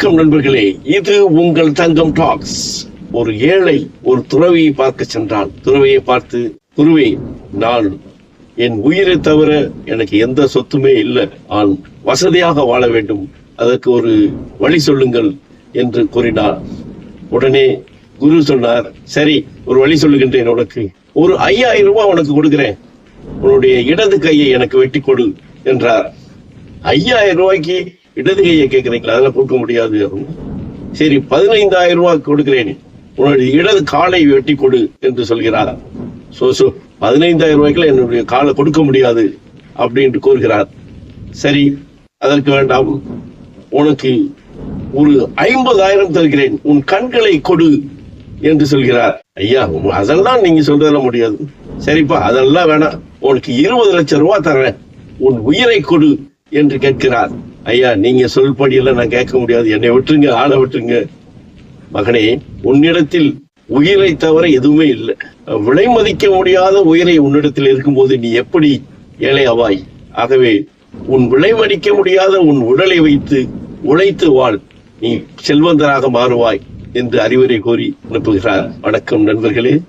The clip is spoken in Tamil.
வணக்கம் நண்பர்களே. இது உங்கள் தங்கம் டாக்ஸ் ஒரு ஏழை ஒரு துறவியை பார்க்க சென்றான் துறவியை பார்த்து குருவே நான் என் உயிரை தவிர எனக்கு எந்த சொத்துமே இல்லை. நான் வசதியாக வாழ வேண்டும். அதற்கு ஒரு வழி சொல்லுங்கள் என்று கூறினார். உடனே குரு சொன்னார் சரி ஒரு வழி சொல்லுகின்றேன் உனக்கு. ஒரு ஐயாயிரம் ரூபாய் உனக்கு கொடுக்கிறேன். உன்னுடைய இடது கையை எனக்கு வெட்டி கொடு என்றார். ஐயாயிரம் ரூபாய்க்கு இடது கையை கேட்குறீங்களா? அதெல்லாம் கொடுக்க முடியாது. சரி பதினைந்தாயிரம் ரூபாய் கொடுக்கிறேன். உன்னுடைய இடது காலை வெட்டி கொடு என்று சொல்கிறார். சோ சோ பதினைந்தாயிரம் ரூபாய்க்குள்ள என்னுடைய காலை கொடுக்க முடியாது அப்படின்ட்டு கூறுகிறார். சரி அதற்கு வேண்டாம். உனக்கு ஒரு ஐம்பதாயிரம் தருகிறேன். உன் கண்களை கொடு என்று சொல்கிறார். ஐயா அதெல்லாம் நீங்க சொல்றதெல்லாம் முடியாது. சரிப்பா அதெல்லாம் வேணாம். உனக்கு இருபது லட்சம் ரூபாய் தரேன். உன் உயிரை கொடு என்று கேட்கிறார். ஐயா நீங்க சொல்படியில் நான் கேட்க முடியாது. என்னை விட்டுருங்க ஆளை விட்டுருங்க. மகனே உன்னிடத்தில் உயிரை தவிர எதுவுமே இல்லை. விலை மதிக்க முடியாத உயிரை உன்னிடத்தில் இருக்கும்போது நீ எப்படி ஏழை அவாய் ஆகவே உன் விலை மதிக்க முடியாத உன் உடலை வைத்து உழைத்து வாழ். நீ செல்வந்தராக மாறுவாய் என்று அறிவுரை கூறி அனுப்புகிறார். வணக்கம் நண்பர்களே.